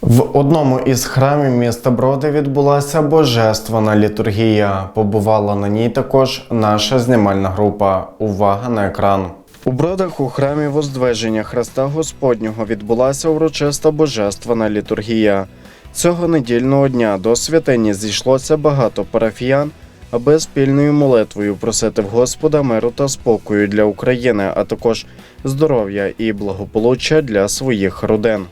В одному із храмів міста Броди відбулася божественна літургія. Побувала на ній також наша знімальна група. Увага на екран. У бродах у храмі Воздвиження Христа Господнього відбулася урочиста божественна літургія. Цього недільного дня до святині зійшлося багато парафіян, аби спільною молитвою просити в Господа миру та спокою для України, а також здоров'я і благополуччя для своїх родин.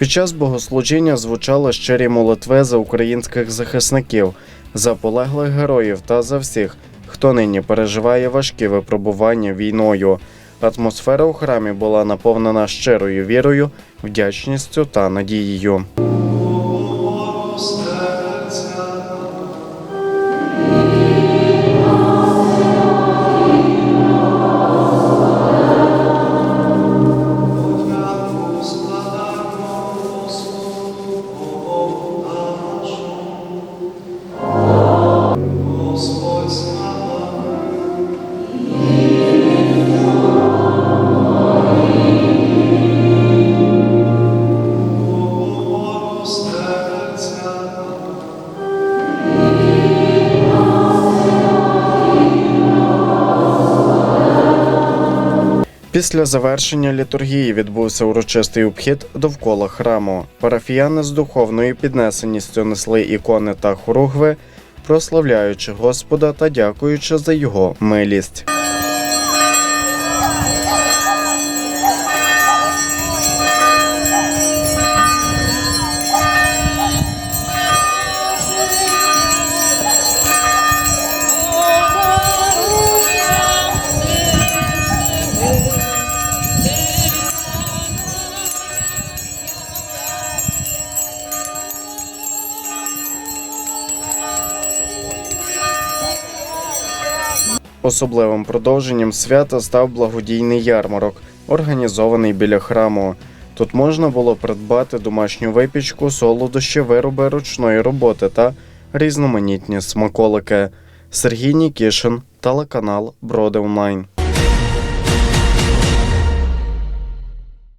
Під час богослужіння звучали щирі молитви за українських захисників, за полеглих героїв та за всіх, хто нині переживає важкі випробування війною. Атмосфера у храмі була наповнена щирою вірою, вдячністю та надією. Після завершення літургії відбувся урочистий обхід довкола храму. Парафіяни з духовною піднесеністю несли ікони та хоругви, прославляючи Господа та дякуючи за його милість. Особливим продовженням свята став благодійний ярмарок, організований біля храму. Тут можна було придбати домашню випічку, солодощі, вироби ручної роботи та різноманітні смаколики. Сергій Нікішин, телеканал Броди Онлайн.